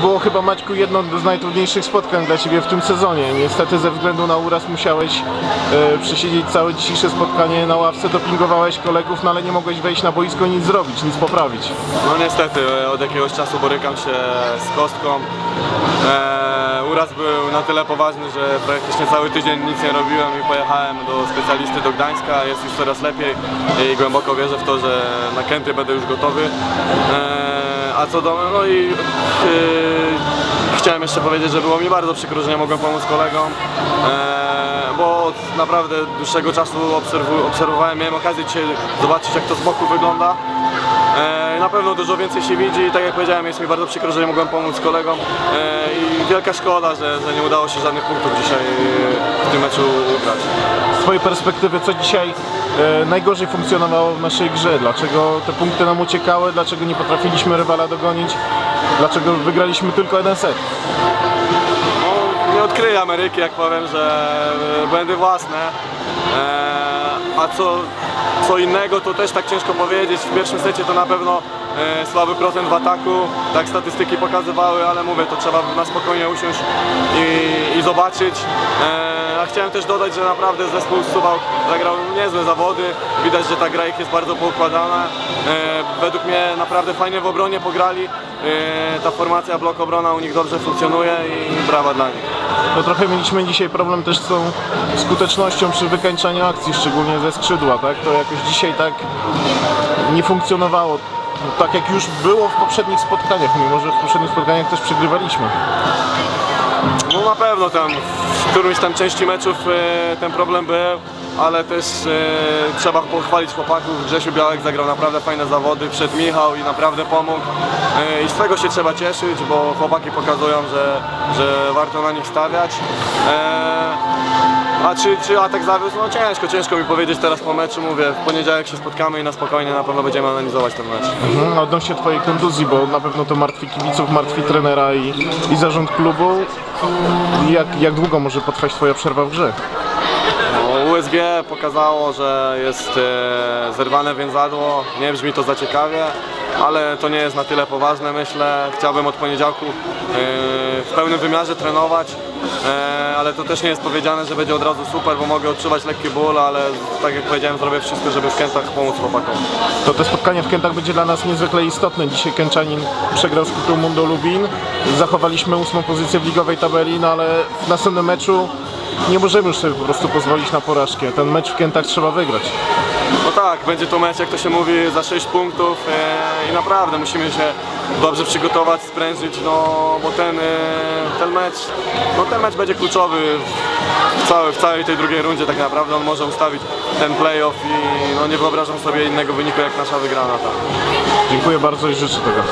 było chyba Maćku jedno z najtrudniejszych spotkań dla Ciebie w tym sezonie. Niestety ze względu na uraz musiałeś e, przesiedzieć całe dzisiejsze spotkanie na ławce, dopingowałeś kolegów, no ale nie mogłeś wejść na boisko nic zrobić, nic poprawić. No niestety, e, od jakiegoś czasu borykam się z kostką. E, uraz był na tyle poważny, że praktycznie cały tydzień nic nie robiłem i pojechałem do specjalisty do Gdańska. Jest już coraz lepiej i głęboko wierzę w to, że na Kęty będę już gotowy. E, a co do... no i e, chciałem jeszcze powiedzieć, że było mi bardzo przykro, że nie mogłem pomóc kolegom. E, bo od naprawdę dłuższego czasu obserwowałem, miałem okazję dzisiaj zobaczyć jak to z boku wygląda. Na pewno dużo więcej się widzi i tak jak powiedziałem, jest mi bardzo przykro, że nie mogłem pomóc kolegom E, i wielka szkoda, że, że nie udało się żadnych punktów dzisiaj e, w tym meczu ugrać. Z Twojej perspektywy, co dzisiaj e, najgorzej funkcjonowało w naszej grze? Dlaczego te punkty nam uciekały? Dlaczego nie potrafiliśmy rywala dogonić? Dlaczego wygraliśmy tylko jeden set? No, nie odkryję Ameryki, jak powiem, że błędy własne. A co, co innego, to też tak ciężko powiedzieć. W pierwszym secie to na pewno e, słaby procent w ataku, tak statystyki pokazywały, ale mówię, to trzeba na spokojnie usiąść i, i zobaczyć. E, a chciałem też dodać, że naprawdę zespół Suwał zagrał niezłe zawody. Widać, że ta gra ich jest bardzo poukładana. E, według mnie naprawdę fajnie w obronie pograli. E, ta formacja blok obrona u nich dobrze funkcjonuje i brawa dla nich. No trochę mieliśmy dzisiaj problem też z tą skutecznością przy wykańczaniu akcji, szczególnie ze skrzydła, tak? To jakoś dzisiaj tak nie funkcjonowało. No, tak jak już było w poprzednich spotkaniach, mimo że w poprzednich spotkaniach też przegrywaliśmy. No na pewno tam w którymś tam części meczów e, ten problem był, ale też e, trzeba pochwalić chłopaków. Grzesiu Białek zagrał naprawdę fajne zawody, przed Michał i naprawdę pomógł. E, I z tego się trzeba cieszyć, bo chłopaki pokazują, że, że warto na nich stawiać. E, a czy, czy atak zawiózł? No ciężko, ciężko mi powiedzieć teraz po meczu. Mówię, w poniedziałek się spotkamy i na spokojnie na pewno będziemy analizować ten mecz. Mhm, odnośnie Twojej kontuzji, bo na pewno to martwi kibiców, martwi trenera i, i zarząd klubu. Jak, jak długo może potrwać Twoja przerwa w grze? USG pokazało, że jest e, zerwane więzadło. Nie brzmi to za ciekawie, ale to nie jest na tyle poważne, myślę. Chciałbym od poniedziałku e, w pełnym wymiarze trenować, e, ale to też nie jest powiedziane, że będzie od razu super, bo mogę odczuwać lekki ból, ale tak jak powiedziałem, zrobię wszystko, żeby w Kętach pomóc chłopakom. To te spotkanie w Kętach będzie dla nas niezwykle istotne. Dzisiaj Kęczanin przegrał z Kutu Mundo Lubin. Zachowaliśmy ósmą pozycję w ligowej tabeli, no ale w następnym meczu nie możemy już sobie po prostu pozwolić na porażkę. Ten mecz w Kętach trzeba wygrać. No tak, będzie to mecz, jak to się mówi, za 6 punktów e, i naprawdę musimy się dobrze przygotować, sprężyć, no bo ten, e, ten mecz, no ten mecz będzie kluczowy w, całej, w całej tej drugiej rundzie tak naprawdę, on może ustawić ten playoff i no nie wyobrażam sobie innego wyniku jak nasza wygrana tam. Dziękuję bardzo i życzę tego.